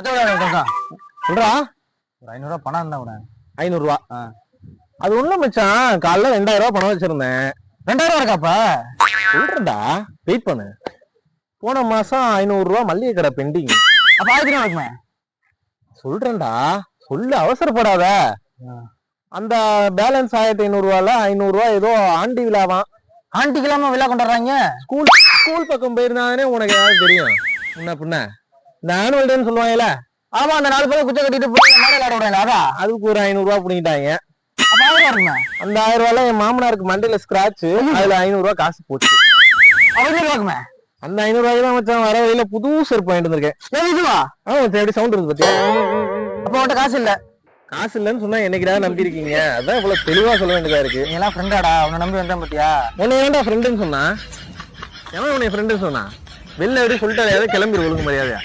சொல்றா. ஒரு ஐநூறுரூவா பணம் இருந்தா கூட. ஐநூறுரூவா அது ஒண்ணும் மச்சான். காலைல ரெண்டாயிரம் ரூபாய் பணம் வச்சிருந்தேன். ரெண்டாயிரம் இருக்காப்பா? சொல்றேன்டா வெயிட் பண்ணு. போன மாசம் ஐநூறு ரூபாய் மல்லிகை கடை பெண்டிங் அப்ப ஆயிரத்தி ரூபா இருக்குமே? சொல்றேன்டா. சொல்லு அவசரப்படாத. அந்த பேலன்ஸ் ஆயிரத்தி ஐநூறு ரூபால ஐநூறு ரூபாய் ஏதோ ஆண்டி விழாவாம். ஆண்டிக்கு இல்லாம விழா கொண்டாடுறாங்க? ஸ்கூல் ஸ்கூல் பக்கம் போயிருந்தானே உனக்கு ஏதாவது தெரியும். என்ன பின்ன. இந்த ஆனுவல் டேன்னு சொல்லுவாங்கல்ல ஆமா அந்த நாலு பேர் குச்சை கட்டிட்டு போய் மேடை விளையாட விடுறாங்க அதான் அதுக்கு ஒரு ஐநூறு ரூபாய் பிடிங்கிட்டாங்க. அப்ப ஆயிரம் ரூபா இருக்குமே அந்த ஆயிரம் ரூபாய்ல என் மாமனாருக்கு மண்டையில ஸ்கிராட்ச் அதுல ஐநூறு ரூபாய் காசு போச்சு. ஐநூறு ரூபா அந்த ஐநூறு ரூபாய்க்கு தான் மச்சான் வர வழியில புது செருப்பு வாங்கிட்டு வந்திருக்கேன். ஏன் இதுவா? ஆ மச்சான் எப்படி சவுண்ட் இருக்கு பத்தியா? அப்ப உன்கிட்ட காசு இல்ல. காசு இல்லைன்னு சொன்னா என்னைக்கிடா நம்பி இருக்கீங்க அதான் இவ்வளவு தெளிவா சொல்ல வேண்டியதா இருக்கு. நீ எல்லாம் ஃப்ரெண்டாடா உன்னை நம்பி வந்தேன் பாத்தியா? உன்னை ஏன்டா ஃப்ரெண்டுன்னு சொன்னா? எவன் உன்னை ஃப்ரெண்டுன்னு சொன்னா? வெளில எப்படி சொல்லிட்டாரு ஏதோ கிளம்பி ஒழுங்கு மரியாதையா?